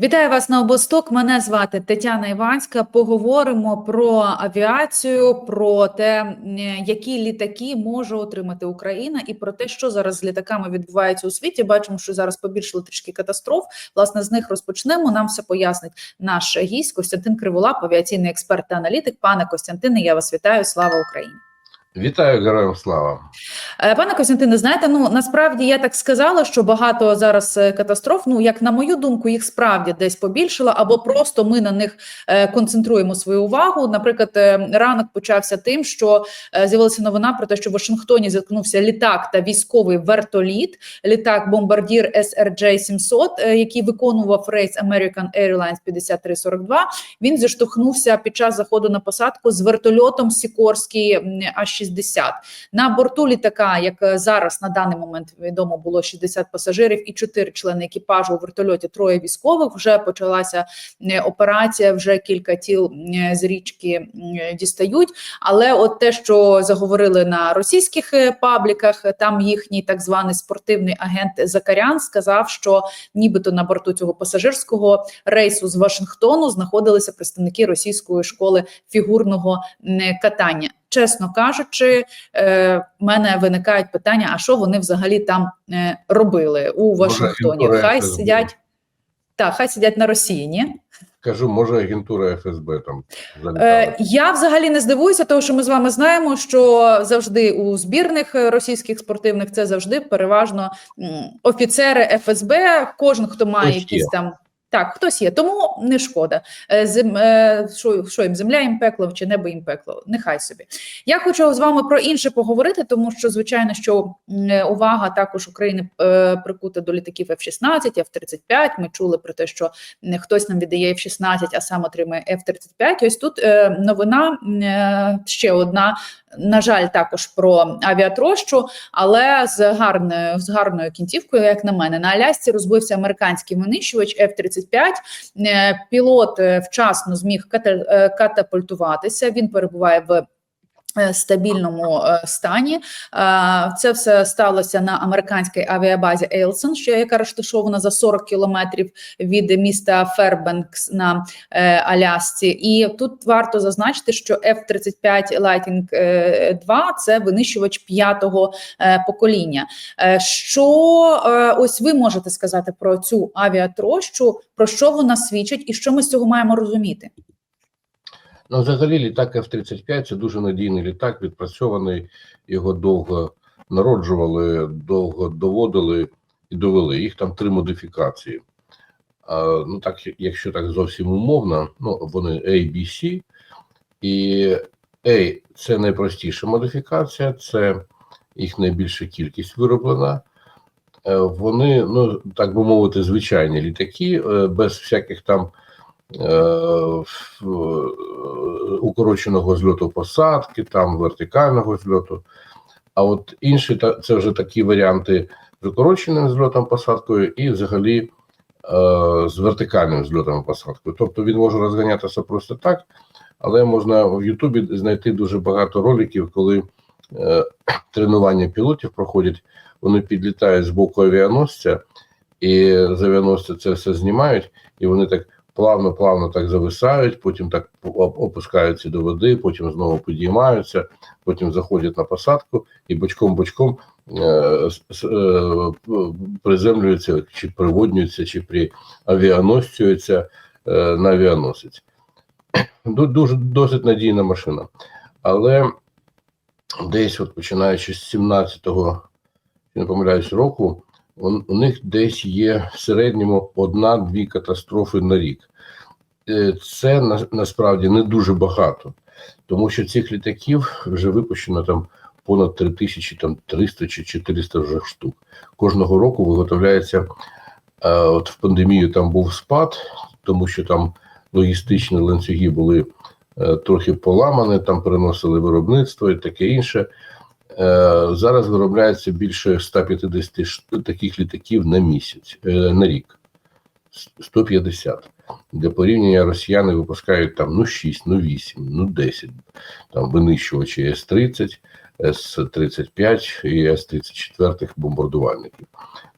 Вітаю вас на обосток. Мене звати Тетяна Іванська. Поговоримо про авіацію, про те, які літаки може отримати Україна, і про те, що зараз з літаками відбувається у світі. Бачимо, що зараз побільшили трішки катастроф. Власне, з них розпочнемо. Нам все пояснить наш гість Костянтин Криволап, авіаційний експерт та аналітик. Пане Костянтине, я вас вітаю. Слава Україні! Вітаю героям слава. Е, Пане Костянтине, знаєте, ну насправді я так сказала, що багато зараз е, катастроф. Ну як на мою думку, їх справді десь побільшало, або просто ми на них е, концентруємо свою увагу. Наприклад, ранок почався тим, що з'явилася новина про те, що в Вашингтоні зіткнувся літак та військовий вертоліт, літак бомбардір SRJ 700 е, який виконував рейс American Airlines 5342. Він зіштовхнувся під час заходу на посадку з вертольотом Сікорський А-60. На борту літака, як е, зараз на даний момент відомо було 60 пасажирів і 4 члени екіпажу у вертольоті, троє військових. Вже почалася е, операція. Вже кілька тіл е, з річки дістають. Але от те, що заговорили на російських пабліках, там їхній так званий спортивний агент Закарян сказав, що нібито на борту цього пасажирського рейсу з Вашингтону знаходилися представники російської школи фігурного катання. Чесно кажучи, е, в мене виникають питання: а що вони взагалі там е, робили у Вашингтоні? агентура Хай сидять так, хай сидять на Росії, ні? Кажу, може, агентура ФСБ там залітала. Е, я взагалі не здивуюся, тому що ми з вами знаємо, що завжди у збірних російських спортивних це завжди переважно офіцери ФСБ. Кожен, хто має Хтось якісь є. там. Так, хтось є, тому не шкода. Е, Зем, е, що, що їм земля їм пекло чи небо їм пекло? Нехай собі. Я хочу з вами про інше поговорити, тому що звичайно, що е, увага також України е, прикута до літаків F-16, F-35. Ми чули про те, що хтось нам віддає F-16, а сам отримує F-35. Ось тут е, новина е, ще одна. На жаль, також про авіатрощу, але з гарною з гарною кінцівкою, як на мене, на Алясці розбився американський винищувач F-35. Е, Пілот е, вчасно зміг е, катапультуватися. Він перебуває в стабільному е, стані. Е, Це все сталося на американській авіабазі Ейлсон, що яка розташована за 40 кілометрів від міста Фербенкс на е, Алясці. І тут варто зазначити, що F-35 Lightning е, 2 – це винищувач п'ятого е, покоління. Е, Що е, ось ви можете сказати про цю авіатрощу, про що вона свідчить, і що ми з цього маємо розуміти? Ну, взагалі, літак F-35 це дуже надійний літак, відпрацьований. Його довго народжували, довго доводили і довели. Їх там три модифікації. А, ну так, якщо так зовсім умовно, ну вони A, B, C. І A – це найпростіша модифікація, це їх найбільша кількість вироблена. Е, Вони, ну так би мовити, звичайні літаки, е, без всяких там укороченого зльоту посадки, там вертикального зльоту. А от інші це вже такі варіанти з укороченим зльотом посадкою і взагалі е, з вертикальним зльотом посадкою. Тобто він може розганятися просто так, але можна в Ютубі знайти дуже багато роликів, коли е, тренування пілотів проходять, вони підлітають з боку авіаносця, і з авіаносця це все знімають, і вони так плавно-плавно так зависають, потім так опускаються до води, потім знову підіймаються, потім заходять на посадку і бочком-бочком е, е, приземлюються, чи приводнюються, чи при авіаносцюються е, на авіаносець. Дуже досить надійна машина. Але десь, от починаючи з 17-го, не помиляюсь, року, у, них десь є в середньому одна-дві катастрофи на рік. Е, Це на, насправді не дуже багато, тому що цих літаків вже випущено там понад 3000, там 300 чи 400 вже штук. Кожного року виготовляється. е, От в пандемію там був спад, тому що там логістичні ланцюги були е, трохи поламані, там переносили виробництво і таке інше. Е, Зараз виробляється більше 150 ш- таких літаків на місяць, е, на рік. С- 150. Для порівняння росіяни випускають там ну 6, ну 8, ну 10. Там винищувачі С-30, С-35 і С-34 бомбардувальників.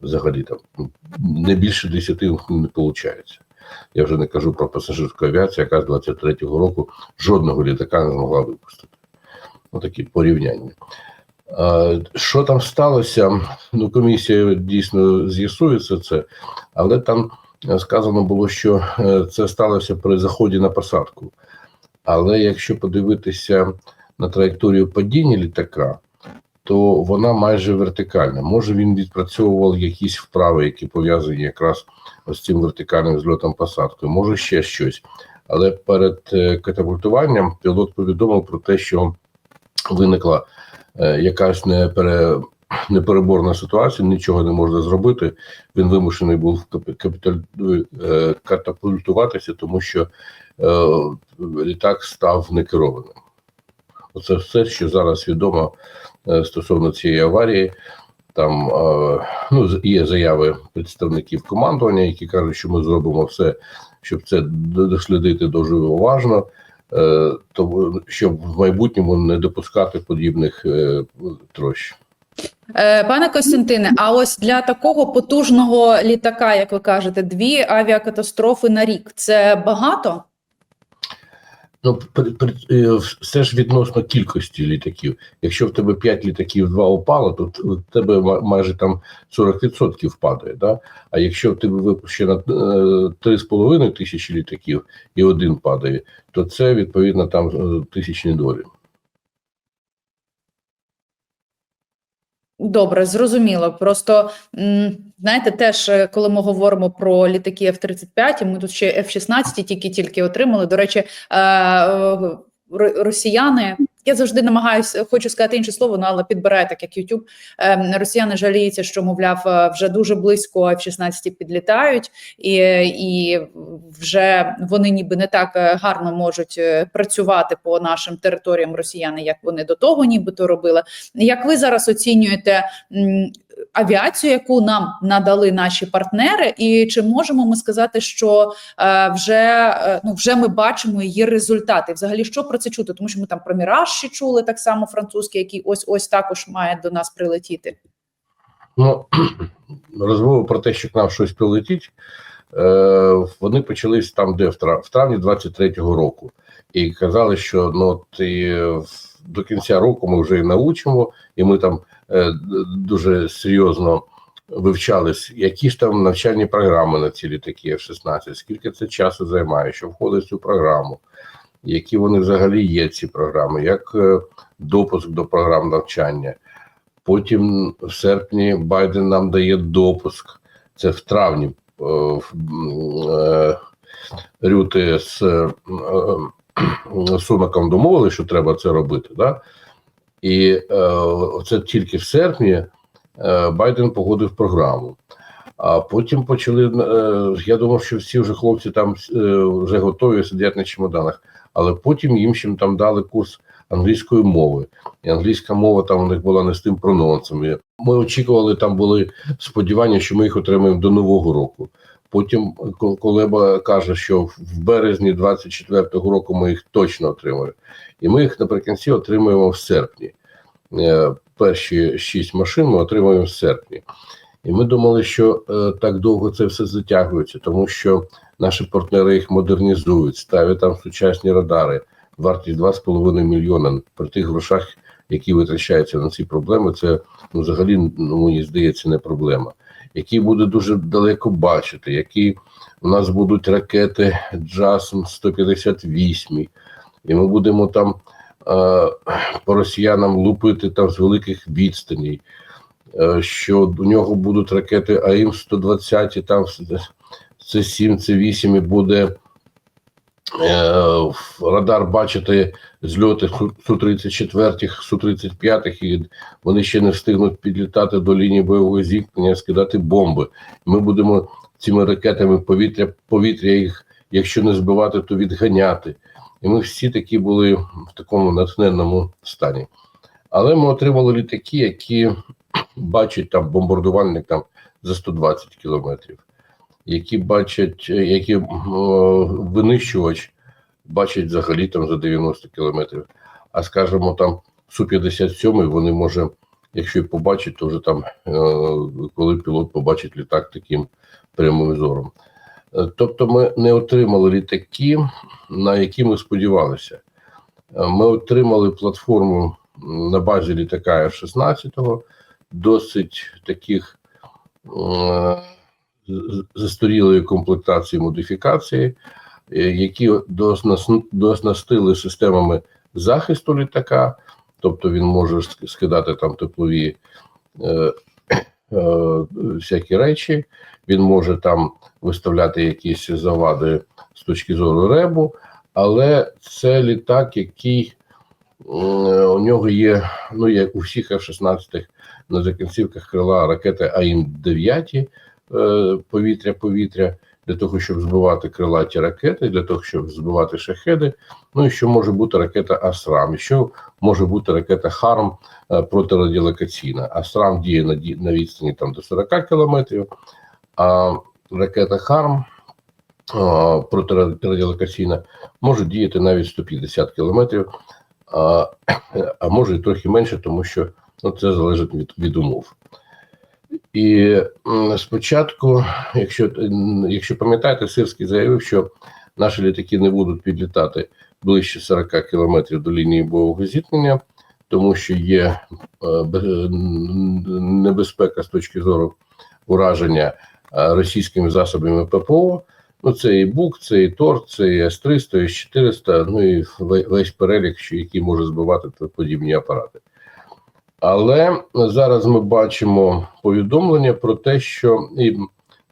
Взагалі там не більше 10 не виходить. Я вже не кажу про пасажирську авіацію, яка з 23-го року жодного літака не змогла випустити. Такі порівняння. Що там сталося? Ну, комісія дійсно з'ясується це, але там е, сказано було, що е, це сталося при заході на посадку. Але якщо подивитися на траєкторію падіння літака, то вона майже вертикальна. Може, він відпрацьовував якісь вправи, які пов'язані якраз з цим вертикальним зльотом посадкою, може ще щось. Але перед е, катапультуванням пілот повідомив про те, що виникла якась непере, непереборна ситуація, нічого не можна зробити. Він вимушений був капіталь- е, катапультуватися, тому що е, літак став некерованим. Оце все, що зараз відомо е, стосовно цієї аварії. Там е, ну, є заяви представників командування, які кажуть, що ми зробимо все, щоб це дослідити дуже уважно, е, тому щоб в майбутньому не допускати подібних е, трощ. Е, Пане Костянтине, а ось для такого потужного літака, як ви кажете, дві авіакатастрофи на рік це багато? Ну, е, все ж відносно кількості літаків. Якщо в тебе 5 літаків, 2 упало, то в тебе ма- майже там 40% впадає. Да? А якщо в тебе випущено е, 3,5 тисячі літаків і один падає, то це відповідно там е, тисячні долі. Добре, зрозуміло. Просто знаєте, теж е, коли ми говоримо про літаки F-35, ми тут ще F-16 тільки-тільки отримали. До речі, е, е, ро- росіяни. Я завжди намагаюся, хочу сказати інше слово, ну, але підбираю так, як YouTube. Е, росіяни жаліються, що мовляв, е, вже дуже близько F-16 підлітають, і, і вже вони ніби не так е, гарно можуть е, працювати по нашим територіям росіяни, як вони до того нібито робили. Як ви зараз оцінюєте авіацію, яку нам надали наші партнери, і чи можемо ми сказати, що е, вже е, ну вже ми бачимо її результати? Взагалі, що про це чути? Тому що ми там про Міраж ще чули так само французький, який ось ось також має до нас прилетіти. Ну, розмови про те, що к нам щось прилетить, е, вони почались там, де в, трав, в травні 23-го року. І казали, що ну, в- до кінця року ми вже і научимо, і ми там е, дуже серйозно вивчались, які ж там навчальні програми на ці літаки F-16, скільки це часу займає, що входить в цю програму, які вони взагалі є, ці програми, як е, допуск до програм навчання. Потім в серпні Байден нам дає допуск. Це в травні е, Рюти з Сунаком домовили, що треба це робити. Да? І е, це тільки в серпні е, Байден погодив програму. А потім почали. Е, я думав, що всі вже хлопці там е, вже готові сидять на чемоданах, але потім їм ще там дали курс англійської мови. І англійська мова там у них була не з тим прононсом. Ми очікували, там були сподівання, що ми їх отримаємо до Нового року. Потім ко- Колеба каже, що в березні 24-го року ми їх точно отримаємо. І ми їх наприкінці отримаємо в серпні. Е, Перші шість машин ми отримаємо в серпні. І ми думали, що е, так довго це все затягується, тому що наші партнери їх модернізують, ставлять там сучасні радари, вартість 2,5 мільйона. При тих грошах, які витрачаються на ці проблеми, це ну, взагалі, ну, мені здається, не проблема. Які буде дуже далеко бачити, які у нас будуть ракети JASM 158, і ми будемо там е, по росіянам лупити там з великих відстаней, е, що у нього будуть ракети АІМ-120, там це 7, це 8 і буде радар бачити зльоти Су-34, Су-35, і вони ще не встигнуть підлітати до лінії бойового зіткнення, скидати бомби. Ми будемо цими ракетами повітря, повітря їх, якщо не збивати, то відганяти. І ми всі такі були в такому натхненному стані. Але ми отримали літаки, які бачать там бомбардувальник там за 120 кілометрів, які бачать, е, які е, винищувач бачать взагалі там за 90 кілометрів. А скажімо, там Су-57 вони може, якщо і побачать, то вже там, е, коли пілот побачить літак таким прямим зором. Тобто, ми не отримали літаки, на які ми сподівалися. Ми отримали платформу на базі літака F-16, досить таких застарілої комплектації модифікації, е, які дооснастили системами захисту літака, тобто він може скидати там теплові е, е, всякі речі, він може там виставляти якісь завади з точки зору ребу, але це літак, який е, у нього є, ну як у всіх F-16 на закінцівках крила ракети АІМ-9 е, повітря-повітря, для того, щоб збивати крилаті ракети, для того, щоб збивати шахеди. Ну і що може бути ракета АСРАМ, і що може бути ракета ХАРМ е, протирадіолокаційна. АСРАМ діє на, відстані там, до 40 кілометрів, а ракета ХАРМ а, протирадіолокаційна може діяти навіть 150 кілометрів, а, а може і трохи менше, тому що ну, це залежить від, від умов. І спочатку, якщо, якщо пам'ятаєте, Сирський заявив, що наші літаки не будуть підлітати ближче 40 кілометрів до лінії бойового зіткнення, тому що є е, небезпека з точки зору ураження е, російськими засобами ППО. Ну, це і БУК, це і ТОР, це і С-300, і С-400, ну і весь перелік, який може збивати подібні апарати. Але зараз ми бачимо повідомлення про те, що і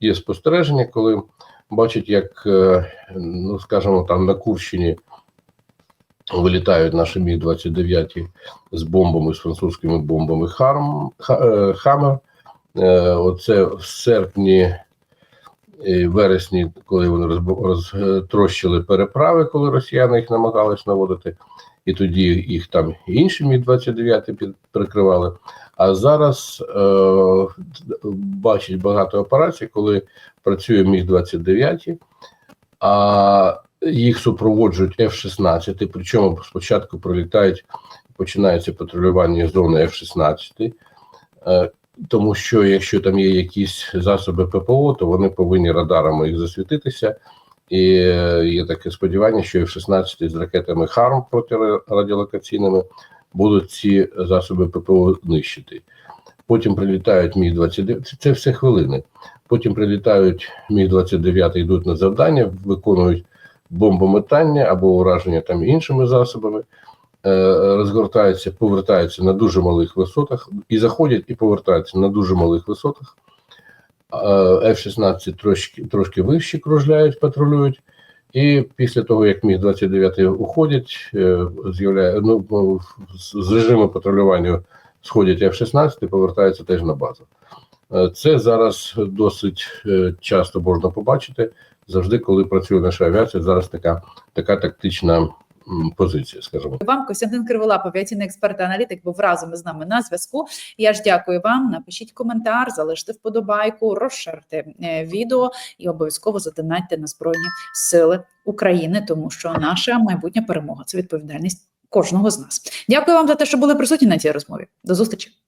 є спостереження, коли бачать, як, е, ну скажімо, там на Курщині вилітають наші Міг-29 з бомбами, з французькими бомбами Харм, Ха- е. Е, Оце в серпні і вересні, коли вони розтрощили переправи, коли росіяни їх намагались наводити, і тоді їх там інші Міг-29 під прикривали. А зараз е, бачить багато операцій, коли працює Міг-29, а їх супроводжують F-16, причому спочатку прилітають, починається патрулювання зони F-16. Е, тому що якщо там є якісь засоби ППО, то вони повинні радарами їх засвітитися. І є таке сподівання, що F-16 з ракетами ХАРМ протирадіолокаційними будуть ці засоби ППО нищити. Потім прилітають Міг-29, це, це все хвилини. Потім прилітають Міг-29, йдуть на завдання, виконують бомбометання або ураження там іншими засобами е, розгортаються, повертаються на дуже малих висотах і заходять і повертаються на дуже малих висотах. Е, F-16 трошки, трошки вище кружляють, патрулюють. І після того, як міг 29 уходять, е, з'являє ну, з- режиму патрулювання сходять F-16 і повертаються теж на базу. Е, Це зараз досить часто можна побачити. Завжди, коли працює наша авіація, зараз така, така тактична позиція, скажімо. Вам Костянтин Криволап, авіаційний експерт аналітик, був разом із нами на зв'язку. Я ж дякую вам. Напишіть коментар, залиште вподобайку, розширте е, відео і обов'язково задонатьте на Збройні Сили України, тому що наша майбутня перемога це відповідальність кожного з нас. Дякую вам за те, що були присутні на цій розмові. До зустрічі.